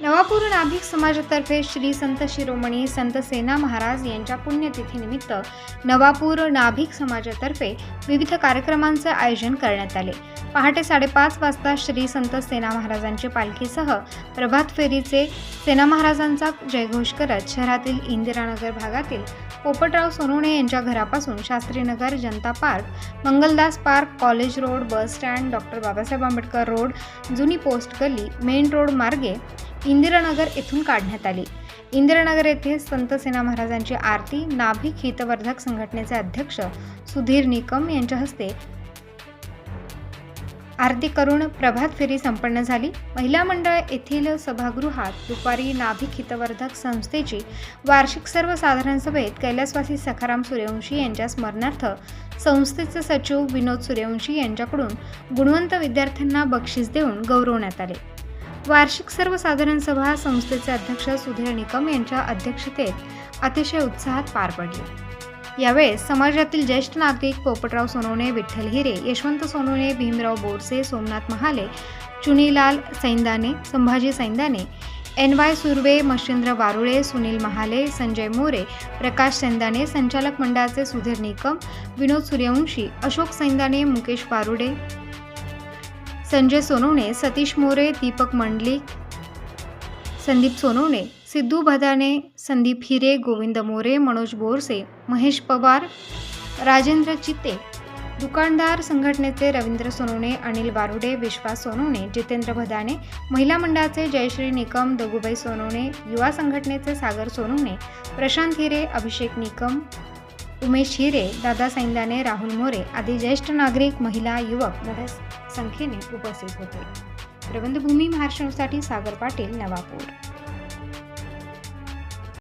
नवापूर नाभिक समाजातर्फे श्री संत शिरोमणी संत सेना महाराज यांच्या पुण्यतिथीनिमित्त नवापूर नाभिक समाजातर्फे विविध कार्यक्रमांचे आयोजन करण्यात आले. पहाटे साडेपाच वाजता श्री संत सेना महाराजांच्या पालखीसह प्रभात फेरीचे सेना महाराजांचा जयघोष करत शहरातील इंदिरानगर भागातील पोपटराव सोनवणे यांच्या घरापासून Shastrinagar Janata park Mangaldas park college road bus stand doctor Babasaheb Ambedkar road जुनी पोस्ट गल्ली मेन रोड मार्गे इंदिरानगर येथून काढण्यात आली. इंदिरानगर येथे संत सेना महाराजांची आरती नाभिक हितवर्धक संघटनेचे अध्यक्ष सुधीर निकम यांच्या हस्ते आरती करून प्रभात फेरी संपन्न झाली. महिला मंडळ येथील सभागृहात दुपारी नाभिक हितवर्धक संस्थेची वार्षिक सर्वसाधारण सभेत कैलासवासी सखाराम सूर्यवंशी यांच्या स्मरणार्थ संस्थेचे सचिव विनोद सूर्यवंशी यांच्याकडून गुणवंत विद्यार्थ्यांना बक्षीस देऊन गौरवण्यात आले. वार्षिक सर्वसाधारण सभा संस्थेचे अध्यक्ष सुधीर निकम यांच्या अध्यक्षतेत अतिशय उत्साहात पार पडली. यावेळेस समाजातील ज्येष्ठ नागरिक पोपटराव सोनवणे विठ्ठल हिरे यशवंत सोनवणे भीमराव बोरसे सोमनाथ महाले चुनीलाल सैंदाने संभाजी सैंदाने एन वाय सुर्वे मशिंद्र वारुळे सुनील महाले संजय मोरे प्रकाश सैंदाने संचालक मंडळाचे सुधीर निकम विनोद सूर्यवंशी अशोक सैंदाने मुकेश वारुडे संजय सोनवणे सतीश मोरे दीपक मंडलिक संदीप सोनवणे सिद्धू भदाने संदीप हिरे गोविंद मोरे मनोज बोरसे महेश पवार राजेंद्र चित्ते दुकानदार संघटनेचे रवींद्र सोनवणे अनिल बारुडे विश्वास सोनवणे जितेंद्र भदाने महिला मंडळाचे जयश्री निकम दगुबाई सोनवणे युवा संघटनेचे सागर सोनवणे प्रशांत हिरे अभिषेक निकम उमेश हिरे दादा सैंदाने राहुल मोरे आदी ज्येष्ठ नागरिक महिला युवक मोठ्या संख्येने उपस्थित होते. प्रबंधभूमी महाराष्ट्रासाठी सागर पाटील नवापूर.